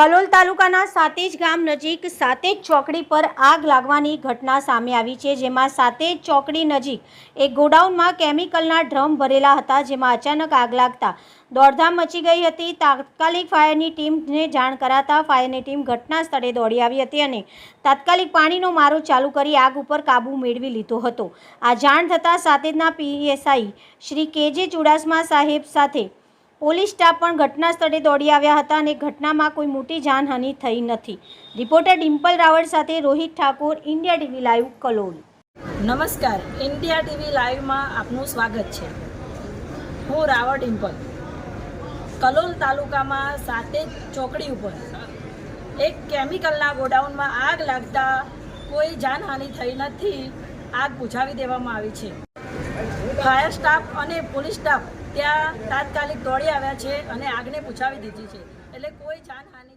કલોલ તાલુકાના સાતેજ ગામ નજીક સાતેજ ચોકડી પર આગ લાગવાની ઘટના સામે આવી છે, જેમાં સાતેજ ચોકડી નજીક એક ગોડાઉનમાં કેમિકલના ડ્રમ ભરેલા હતા, જેમાં અચાનક આગ લાગતા દોડધામ મચી ગઈ હતી. તાત્કાલિક ફાયરની ટીમને જાણ કરાતા ફાયરની ટીમ ઘટના સ્થળે દોડી આવી હતી અને તાત્કાલિક પાણીનો મારો ચાલુ કરી આગ ઉપર કાબૂ મેળવી લીધો હતો. આ જાણ થતાં સાતેજના પીએસઆઈ શ્રી કેજે ચુડાસમા સાહેબ સાથે પોલીસ સ્ટાફ પણ ઘટના સ્થળે દોડી આવ્યા હતા અને ઘટનામાં કોઈ મોટી જાનહાનિ થઈ નથી. રિપોર્ટર ડિમ્પલ રાવળ સાથે Rohit Thakor, India TV live, Kalol. નમસ્કાર. ઇન્ડિયા ટીવી લાઈવમાં આપનું સ્વાગત છે. હું રાવળ ડિમ્પલ. કલોલ તાલુકામાં સાતે ચોકડી ઉપર એક કેમિકલના ગોડાઉનમાં આગ લાગતા કોઈ જાનહાનિ થઈ નથી, આગ બુઝાવી દેવામાં આવી છે. ફાયર સ્ટાફ અને પોલીસ સ્ટાફ ત્યાં તાત્કાલિક દોડી આવ્યા છે અને આગને પૂછાવી દીધી છે. એટલે કોઈ જાનહાનિ